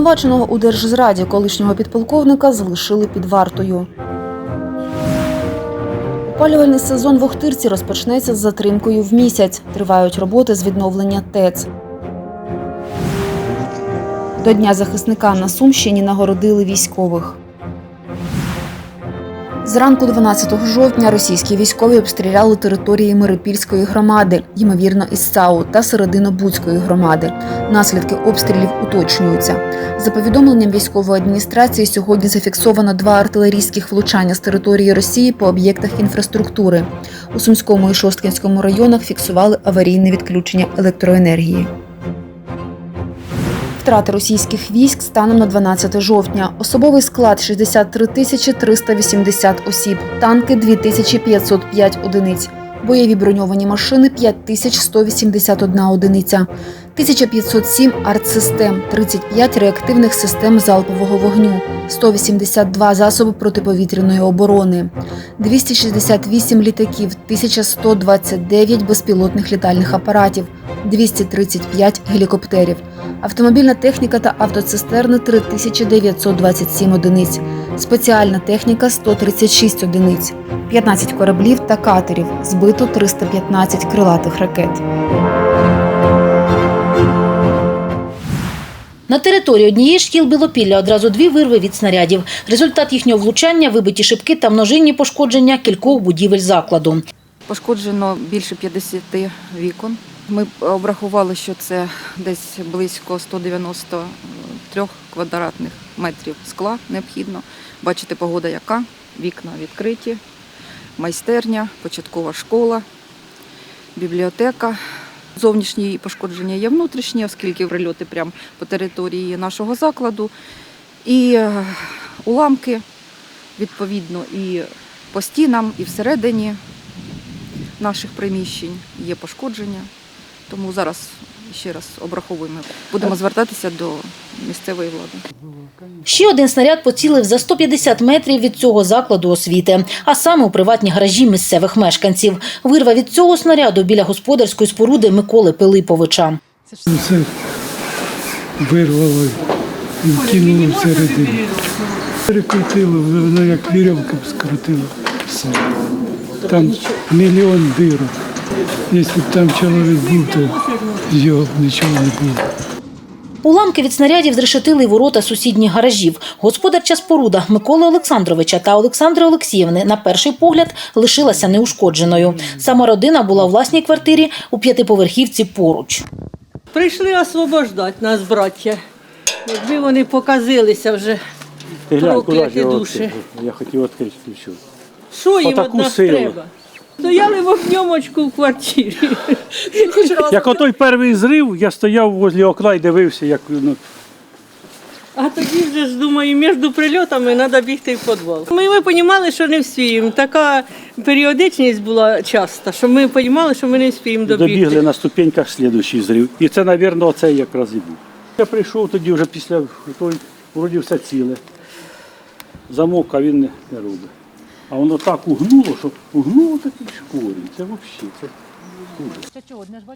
Обвинуваченого у держзраді колишнього підполковника залишили під вартою. Опалювальний сезон в Охтирці розпочнеться з затримкою в місяць. Тривають роботи з відновлення ТЕЦ. До Дня захисника на Сумщині нагородили військових. Зранку 12 жовтня російські військові обстріляли території Мирипільської громади, ймовірно, із САУ та Серединобудської громади. Наслідки обстрілів уточнюються. За повідомленням військової адміністрації, сьогодні зафіксовано два артилерійських влучання з території Росії по об'єктах інфраструктури. У Сумському і Шосткінському районах фіксували аварійне відключення електроенергії. Втрати російських військ станом на 12 жовтня. Особовий склад 63 тисячі 380 осіб, танки 2505 одиниць, бойові броньовані машини 5181 одиниця, 1507 артсистем, 35 реактивних систем залпового вогню, 182 засоби протиповітряної оборони, 268 літаків, 1129 безпілотних літальних апаратів, 235 гелікоптерів. Автомобільна техніка та автоцистерни 3927 одиниць, спеціальна техніка 136 одиниць, 15 кораблів та катерів, збито 315 крилатих ракет. На території однієї шкіл Білопілля одразу дві вирви від снарядів. Результат їхнього влучання вибиті шибки та множинні пошкодження кількох будівель закладу. Пошкоджено більше 50 вікон. Ми обрахували, що це десь близько 193 квадратних метрів скла необхідно. Бачите, погода яка, вікна відкриті, майстерня, початкова школа, бібліотека. Зовнішні пошкодження є внутрішні, оскільки прильоти прямо по території нашого закладу. І е, уламки, відповідно, і по стінам, і всередині наших приміщень є пошкодження. Тому зараз ще раз обраховуємо. Будемо звертатися до місцевої влади. Ще один снаряд поцілив за 150 метрів від цього закладу освіти, а саме у приватні гаражі місцевих мешканців. Вирва від цього снаряду біля господарської споруди Миколи Пилиповича. Все вирвало і кинуло всередину. Перекрутило, воно як вірьовка скрутило все. Там мільйон дирок. Якщо б там чоловік був, то його нічого не було. Уламки від снарядів зрешетили й ворота сусідніх гаражів. Господарча споруда Миколи Олександровича та Олександри Олексіївни на перший погляд лишилася неушкодженою. Сама родина була у власній квартирі у п'ятиповерхівці поруч. Прийшли освобождати нас, браття. Якби вони показилися вже прокляті душі. Я хотів відкрити ключу. Що їм від нас силу. треба? Стояли вогньомочку в квартирі. Як отой перший зрив, я стояв возле окна і дивився, як ну, А тоді вже ж думаю, між прильотами треба бігти в підвал. Ми, ми розуміли, що не вспіємо. Така періодичність була часто, що ми розуміли, що ми не вспіємо добігти. добігли на ступеньках слідуючий зрив. І це, мабуть, оцей якраз і був. Я прийшов тоді вже після той, вроді все ціле. Замок, а він не, не робить. А воно так угнуло, що угнуло такий шкорі. Це взагалі. Це...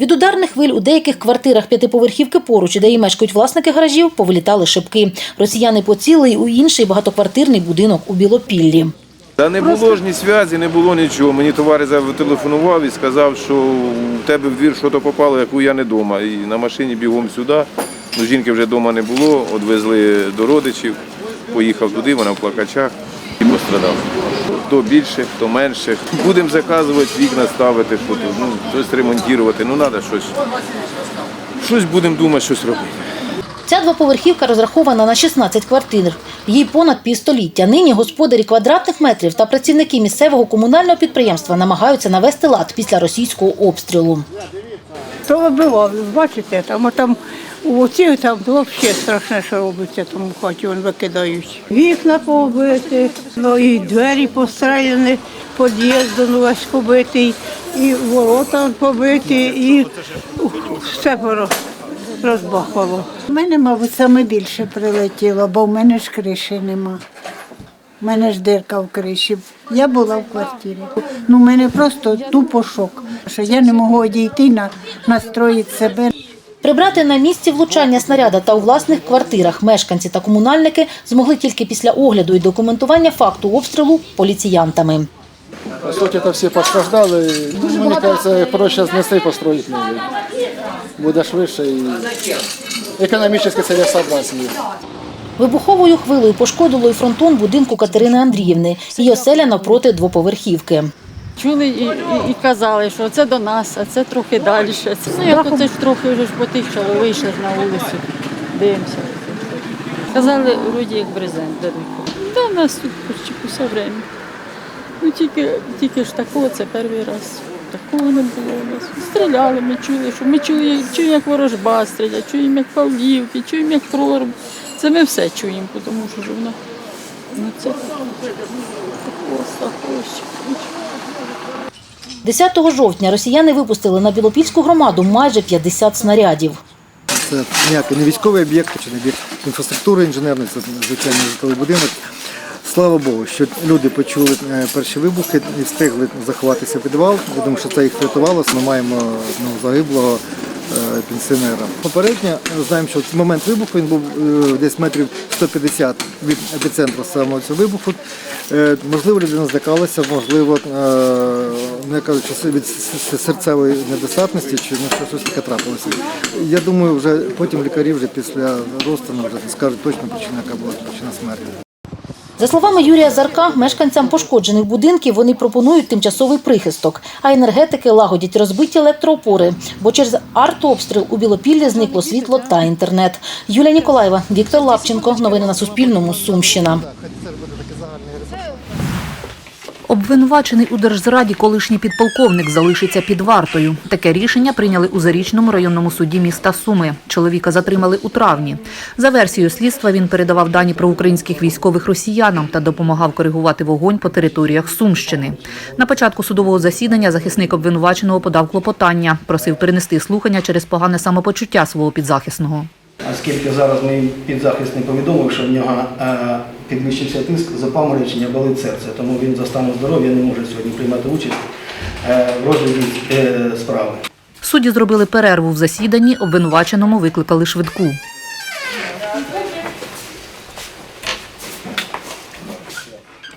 Від ударних хвиль у деяких квартирах п'ятиповерхівки поруч, де і мешкають власники гаражів, повилітали шибки. Росіяни поцілили у інший багатоквартирний будинок у Білопіллі. Та не було ж ні зв'язі, не було нічого. Мені товариш зателефонував і сказав, що у тебе в двір щось попало, яку я не вдома. І на машині бігом сюди. Ну, жінки вже вдома не було, відвезли до родичів, поїхав туди, вона в плакачах і пострадав. Хто більше, хто менше. Будемо заказувати, вікна ставити, ну, щось ремонтувати. Ну, треба щось. Щось будемо думати, щось робити. Ця двоповерхівка розрахована на 16 квартир. Їй понад півстоліття. Нині господарі квадратних метрів та працівники місцевого комунального підприємства намагаються навести лад після російського обстрілу. То вибивав, бачите, там, там у оці там взагалі страшне, що робиться, тому хаті вони викидають. Вікна побиті, ну і двері постріляні, під'їзд ну, весь побитий, і ворота побиті, і все розбахало. У мене, мабуть, саме більше прилетіло, бо в мене ж криші нема. У мене ж дирка в криші. Я була в квартирі. Ну, у мене просто тупо шок, що я не можу одійти, на, настроїти себе. Прибрати на місці влучання снаряда та у власних квартирах мешканці та комунальники змогли тільки після огляду і документування факту обстрілу поліціянтами. По суті, то всі постраждали. Мені кажеться, проще знести і построїти нові. Буде швидше і економічно цілесообразно. Вибуховою хвилею пошкодило і фронтон будинку Катерини Андріївни. Її оселя навпроти двоповерхівки. Чули і, і, і казали, що це до нас, а це трохи далі. Ну, як оце ж трохи вже ж потихчало, вийшли на вулицю, дивимося. Казали, вроді як брезент дадуть. Та в нас тут почти все время. Ну тільки, тільки ж такого, це перший раз. Такого не було у нас. Стріляли, ми чули, що ми чули, чуємо, як ворожба стрілять, чуємо, як павлівки, чуємо, як проруб. Це ми все чуємо, тому що ж воно. Ну це такого страховища. 10 жовтня росіяни випустили на Білопільську громаду майже 50 снарядів. Це ніякий не військовий об'єкт, чи не об'єкт інфраструктури інженерної, це звичайний житловий будинок. Слава Богу, що люди почули е, перші вибухи і встигли заховатися в підвал. Я думаю, що це їх врятувало. Ми маємо ну, загиблого пенсіонера. Попередньо е, знаємо, що в момент вибуху він був е, десь метрів 150 від епіцентру самого цього вибуху. Е, Можливо, людина злякалася, можливо, е, ну, я кажу, чи від серцевої недостатності, чи ну, щось таке трапилося. Я думаю, вже потім лікарі вже після розтину вже скажуть точно причину, яка була причина смерті. За словами Юрія Зарка, мешканцям пошкоджених будинків вони пропонують тимчасовий прихисток, а енергетики лагодять розбиті електроопори, бо через артобстріл у Білопіллі зникло світло та інтернет. Юлія Ніколаєва, Віктор Лапченко. Новини на Суспільному. Сумщина. Обвинувачений у держзраді колишній підполковник залишиться під вартою. Таке рішення прийняли у Зарічному районному суді міста Суми. Чоловіка затримали у травні. За версією слідства він передавав дані про українських військових росіянам та допомагав коригувати вогонь по територіях Сумщини. На початку судового засідання захисник обвинуваченого подав клопотання, просив перенести слухання через погане самопочуття свого підзахисного. Оскільки зараз мій підзахисний повідомив, що в нього е, підвищився тиск, запаморочення, болить серце, тому він за станом здоров'я не може сьогодні приймати участь е, в розгляді е, справи. Судді зробили перерву в засіданні, обвинуваченому викликали швидку.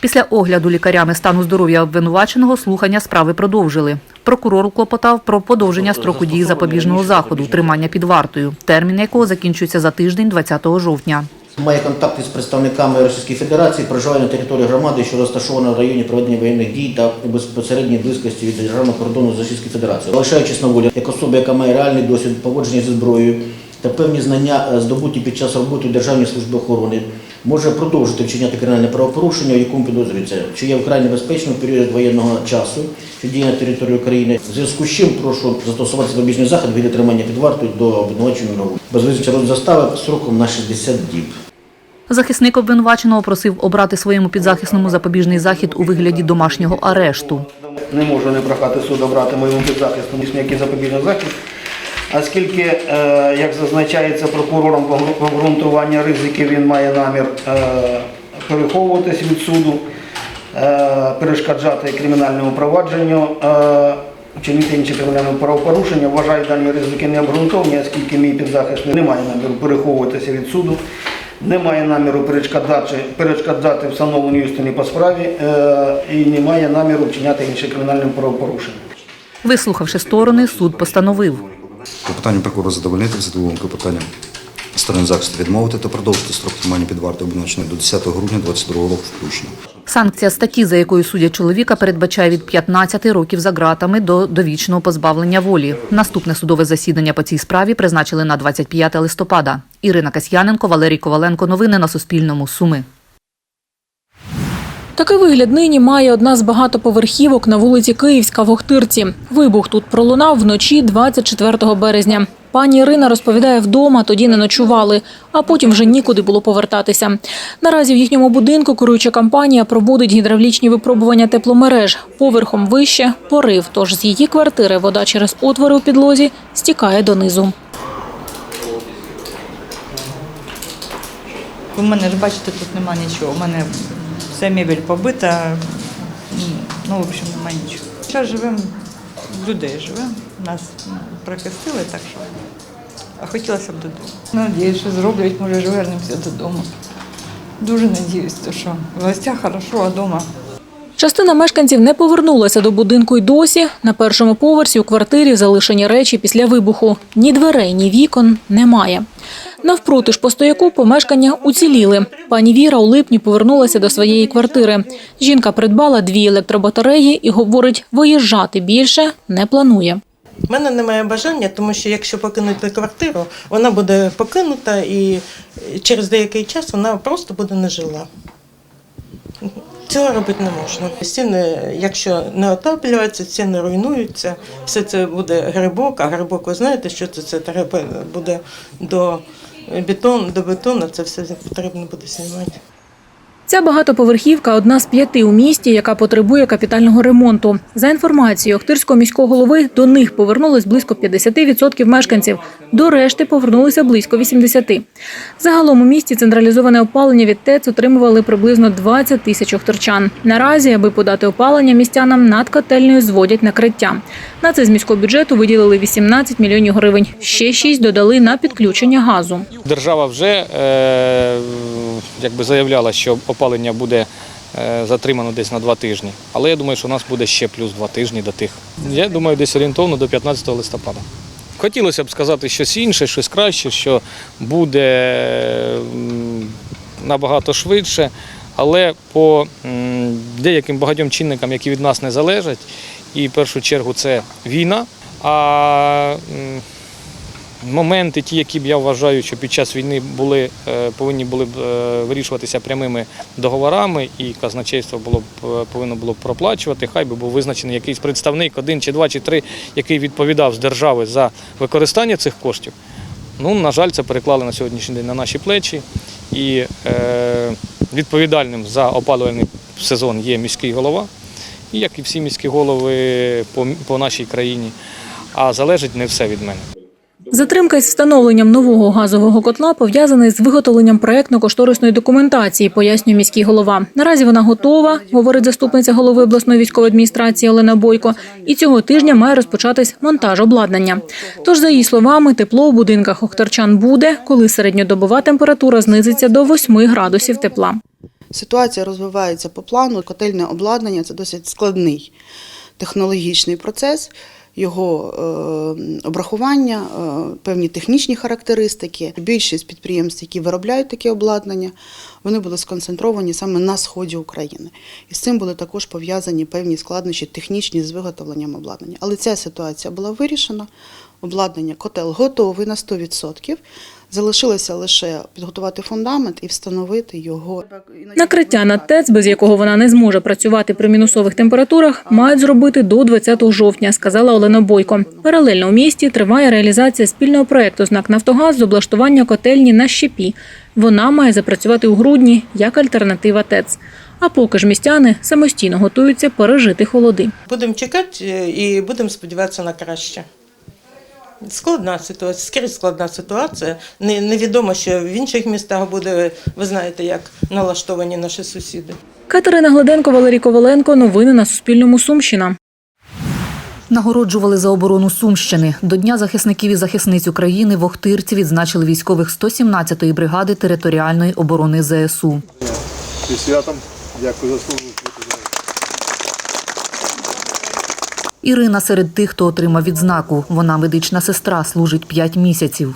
Після огляду лікарями стану здоров'я обвинуваченого слухання справи продовжили. Прокурор клопотав про подовження строку дії запобіжного заходу тримання під вартою, термін якого закінчується за тиждень 20 жовтня. Має контакти з представниками Російської Федерації, проживає на території громади, що розташована в районі проведення воєнних дій та безпосередній близькості від державного кордону з Російською Федерацією. Залишаючись на волі, як особа, яка має реальний досвід поводження зі зброєю та певні знання, е, здобуті під час роботи Державної служби охорони, може продовжити вчиняти кримінальне правопорушення, у якому підозрюється, що є вкрай небезпечним в період воєнного часу, що діє на території України. В зв'язку з чим прошу застосувати запобіжний захід від тримання під вартою до обвинуваченого. Без визначення застави сроком на 60 діб. Захисник обвинуваченого просив обрати своєму підзахисному запобіжний захід у вигляді домашнього арешту. Не можу не прохати суд обрати моєму підзахисному ніякий запобіжний захід, оскільки, е, як зазначається прокурором обґрунтування ризиків, він має намір е, переховуватись від суду, е, перешкоджати кримінальному провадженню, е, чинити інші кримінальні правопорушення. Вважаю дані ризики необґрунтовані, оскільки мій підзахисний не має наміру переховуватися від суду. Немає наміру перешкоджати, перешкоджати встановленій істині по справі і не має наміру вчиняти інші кримінальні правопорушення. Вислухавши сторони, суд постановив. Клопотання прокурора задовольнити задоволеним клопотанням сторони захисту відмовити та продовжити строк тримання під вартою обвинуваченого до 10 грудня 2022 року включно. Санкція статті, за якою судять чоловіка, передбачає від 15 років за ґратами до довічного позбавлення волі. Наступне судове засідання по цій справі призначили на 25 листопада. Ірина Касьяненко, Валерій Коваленко. Новини на Суспільному. Суми. Такий вигляд нині має одна з багатоповерхівок на вулиці Київська в Охтирці. Вибух тут пролунав вночі 24 березня. Пані Ірина розповідає, вдома тоді не ночували, а потім вже нікуди було повертатися. Наразі в їхньому будинку керуюча компанія проводить гідравлічні випробування тепломереж. Поверхом вище порив, тож з її квартири вода через отвори у підлозі стікає донизу. У мене ж бачите, тут нема нічого. У мене вся мебель побита. Ну, в общем, нема нічого. Зараз живемо, людей живемо. Нас ну, прихистили, так що а хотілося б додому. Надіюсь, що зроблять, може, ж вернемося додому. Дуже надіюсь, що в гостях хорошо, а вдома Частина мешканців не повернулася до будинку й досі. На першому поверсі у квартирі залишені речі після вибуху. Ні дверей, ні вікон немає. Навпроти ж по стояку помешкання уціліли. Пані Віра у липні повернулася до своєї квартири. Жінка придбала дві електробатареї і говорить, виїжджати більше не планує. У мене немає бажання, тому що якщо покинути квартиру, вона буде покинута і через деякий час вона просто буде нежила. Цього робити не можна. Стіни, якщо не отаплюються, стіни руйнуються, все це буде грибок, а грибок, ви знаєте, що це, це треба буде до бетон, до бетону, це все потрібно буде знімати. Ця багатоповерхівка одна з п'яти у місті, яка потребує капітального ремонту. За інформацією Охтирського міського голови, до них повернулись близько 50% мешканців. До решти повернулися близько 80%. Загалом у місті централізоване опалення від ТЕЦ отримували приблизно 20 тисяч охтирчан. Наразі, аби подати опалення містянам, над котельнею зводять накриття. На це з міського бюджету виділили 18 мільйонів гривень. Ще 6 додали на підключення газу. Держава вже е, якби заявляла, що опалення буде е, затримано десь на два тижні. Але я думаю, що у нас буде ще плюс два тижні до тих. Я думаю, десь орієнтовно до 15 листопада. Хотілося б сказати щось інше, щось краще, що буде набагато швидше, але по деяким багатьом чинникам, які від нас не залежать, і в першу чергу це війна. А моменти, ті, які б я вважаю, що під час війни були, е, повинні були б е, вирішуватися прямими договорами, і казначейство було б е, повинно було б проплачувати. Хай би був визначений якийсь представник, один чи два чи три, який відповідав з держави за використання цих коштів. Ну, на жаль, це переклали на сьогоднішній день на наші плечі. І е, відповідальним за опалювальний сезон є міський голова, як і всі міські голови по, по нашій країні. А залежить не все від мене. Затримка із встановленням нового газового котла пов'язана з виготовленням проектно-кошторисної документації, пояснює міський голова. Наразі вона готова, говорить заступниця голови обласної військової адміністрації Олена Бойко. І цього тижня має розпочатись монтаж обладнання. Тож, за її словами, тепло у будинках охтарчан буде, коли середньодобова температура знизиться до 8 градусів тепла. Ситуація розвивається по плану. Котельне обладнання це досить складний технологічний процес. Його е, обрахування, е, певні технічні характеристики. Більшість підприємств, які виробляють таке обладнання, вони були сконцентровані саме на сході України. І з цим були також пов'язані певні складнощі технічні з виготовленням обладнання. Але ця ситуація була вирішена. Обладнання котел готовий на 100%. Залишилося лише підготувати фундамент і встановити його. Накриття на ТЕЦ, без якого вона не зможе працювати при мінусових температурах, мають зробити до 20 жовтня, сказала Олена Бойко. Паралельно у місті триває реалізація спільного проекту «Знак Нафтогаз» з облаштування котельні на щепі. Вона має запрацювати у грудні як альтернатива ТЕЦ. А поки ж містяни самостійно готуються пережити холоди. Будемо чекати е, і будемо сподіватися на краще. Складна ситуація, скрізь складна ситуація. Не- Невідомо, що в інших містах буде, ви знаєте, як налаштовані наші сусіди. Катерина Гладенко, Валерій Коваленко. Новини на Суспільному. Сумщина. Нагороджували за оборону Сумщини. До Дня захисників і захисниць України в Охтирці відзначили військових 117-ї бригади територіальної оборони ЗСУ. Зі святом. Дякую за службу. Ірина серед тих, хто отримав відзнаку. Вона медична сестра, служить 5 місяців.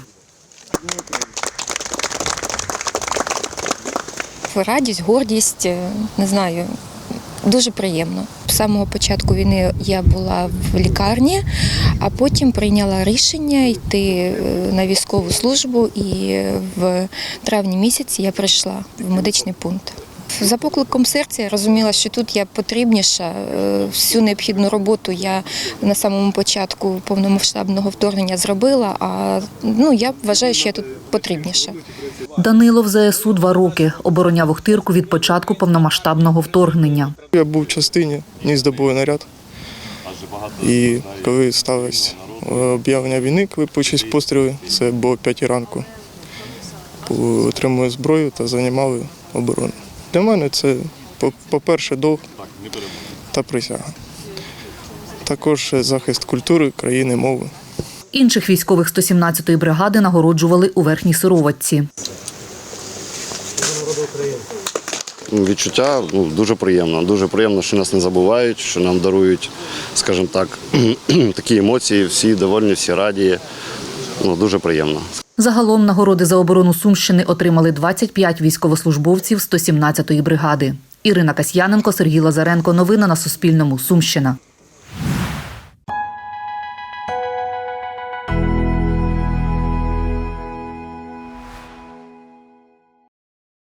радість, гордість, е, не знаю, дуже приємно. З самого початку війни я була в лікарні, а потім прийняла рішення йти е, на військову службу, і в травні місяці я прийшла в медичний пункт. За покликом серця я розуміла, що тут я потрібніша. Е, Всю необхідну роботу я на самому початку повномасштабного вторгнення зробила. А ну я вважаю, що я тут потрібніша. Данило в ЗСУ два роки. Обороняв Охтирку від початку повномасштабного вторгнення. Я був в частині, ніс добою наряд. І коли сталося е, об'явлення війни, коли почались постріли, це було 5 ранку. Отримали зброю та займали оборону. Для мене це, по- по-перше, довг та присяга. Також захист культури, країни, мови. Інших військових 117-ї бригади нагороджували у верхній сироватці. Відчуття ну, дуже приємно. Дуже приємно, що нас не забувають, що нам дарують, скажімо так, такі емоції, всі довольні, всі раді. Ну, дуже приємно. Загалом нагороди за оборону Сумщини отримали 25 військовослужбовців 117-ї бригади. Ірина Касьяненко, Сергій Лазаренко. Новини на Суспільному. Сумщина.